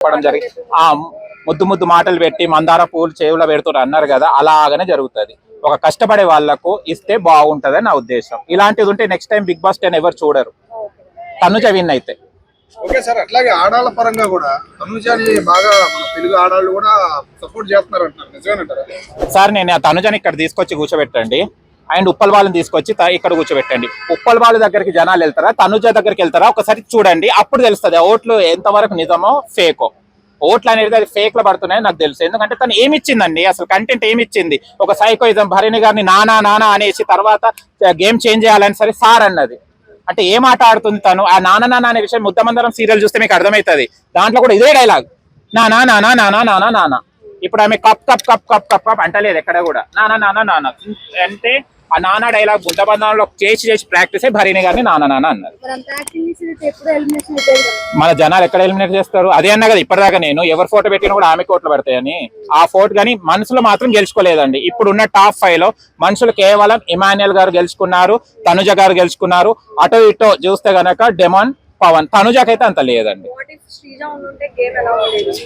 చెప్పడం జరిగి ఆ ముద్దు ముద్దు మాటలు పెట్టి మందార పూలు చెవులో పెడుతున్నారు అన్నారు కదా అలాగనే జరుగుతుంది. ఒక కష్టపడే వాళ్ళకు ఇస్తే బాగుంటదని నా ఉద్దేశం. ఇలాంటిది ఉంటే next time Bigg Boss ten ఎవరు చూడరు. తనుజ విన్ అయితే. ఓకే సార్ అట్లాగే ఆడాళ్ళ పరంగా కూడా తనుజాని బాగా మన తెలుగు ఆడాళ్ళు కూడా సపోర్ట్ చేస్తున్నారు అంటారు నిజమేనంటారా? సార్ నేను ఆ తనుజని ఇక్కడ తీసుకొచ్చి కూర్చోబెట్టండి. అండ్ ఉప్పల్ వాళ్ళని తీసుకొచ్చి త- ఇక్కడ కూర్చోబెట్టండి. ఉప్పల్ వాళ్ళ దగ్గరికి జనాలు వెళ్తారా? తనుజ దగ్గరికి వెళ్తారా? ఒకసారి చూడండి. అప్పుడు తెలుస్తుంది ఓట్లు ఎంతవరకు నిజమో ఫేకో. ఓట్లు అనేది అది ఫేక్లో పడుతున్నాయని నాకు తెలుసు. ఎందుకంటే తను ఏమి ఇచ్చిందండి అసలు కంటెంట్ ఏమిచ్చింది? ఒక సైకోయిజం భరణి గారిని నానా నానా అనేసి తర్వాత గేమ్ చేంజ్ చేయాలని సరే సార్ అన్నది. అంటే ఏం ఆట ఆడుతుంది తను? ఆ నాన్న నాన్న అనే విషయం ముద్దమందరం సీరియల్ చూస్తే మీకు అర్థమవుతుంది. దాంట్లో కూడా ఇదే డైలాగ్ నానా నానా నానా నానా నానా. ఇప్పుడు ఆమె cup cup cup cup cup cup అంటలేదు ఎక్కడ కూడా. నానా నానా నానా. అంటే ఆ నానా డైలాగ్ బుద్ధబంధంలో చేసి చేసి ప్రాక్టీస్ భరణి గారిని నానా నానా అన్నారు. మన జనాలు ఎక్కడ ఎలిమినేట్ చేస్తారు? అదే అన్నా కదా ఇప్పటిదాకా నేను ఎవరు ఫోటో పెట్టినా కూడా ఆమె కోట్లు పడతాయని. ఆ ఫోటో కానీ మనుషులు మాత్రం గెలుచుకోలేదండి. ఇప్పుడు ఉన్న టాప్ ఫైవ్లో మనుషులు కేవలం ఇమాన్యుయల్ గారు గెలుచుకున్నారు తనుజ గారు గెలుచుకున్నారు. అటో ఇటో చూస్తే గనక డెమాన్ పవన్. తనుజకైతే అంత లేదండి.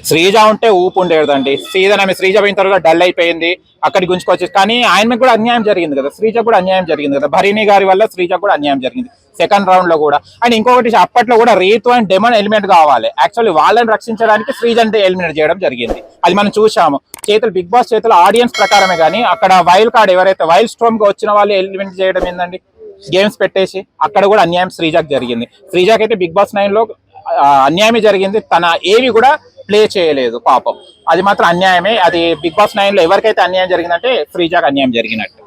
శ్రీజ ఉంటే ఊపు ఉండేదండి. శ్రీజ ఆమె శ్రీజ పోయిన తర్వాత డల్ అయిపోయింది అక్కడికి గుంజుకొచ్చి కానీ ఆయనకు కూడా అన్యాయం జరిగింది కదా. శ్రీజ కూడా అన్యాయం జరిగింది కదా. భరిణి గారి వల్ల శ్రీజ కూడా అన్యాయం జరిగింది. సెకండ్ రౌండ్లో కూడా. అండ్ ఇంకొకటి అప్పట్లో కూడా రీతు అండ్ డెమన్ ఎలిమెంట్ కావాలి. యాక్చువల్లీ వాళ్ళని రక్షించడానికి శ్రీజ అంటే ఎలిమినేట్ చేయడం జరిగింది. అది మనం చూసాము చేతులు బిగ్ బాస్ చేతులు ఆడియన్స్ ప్రకారమే కానీ అక్కడ వైల్డ్ కార్డ్ ఎవరైతే వైల్డ్ స్ట్రోమ్గా వచ్చిన వాళ్ళు ఎలిమినేట్ చేయడం ఏందండి? గేమ్స్ పెట్టేసి అక్కడ కూడా అన్యాయం శ్రీజాక్ జరిగింది. శ్రీజాక్ అయితే బిగ్ బాస్ నైన్లో అన్యాయమే జరిగింది. తన ఏవి కూడా ప్లే చేయలేదు పాపం. అది మాత్రం అన్యాయమే. అది బిగ్ బాస్ నైన్లో ఎవరికైతే అన్యాయం జరిగిందంటే శ్రీజాక్ అన్యాయం జరిగినట్టు.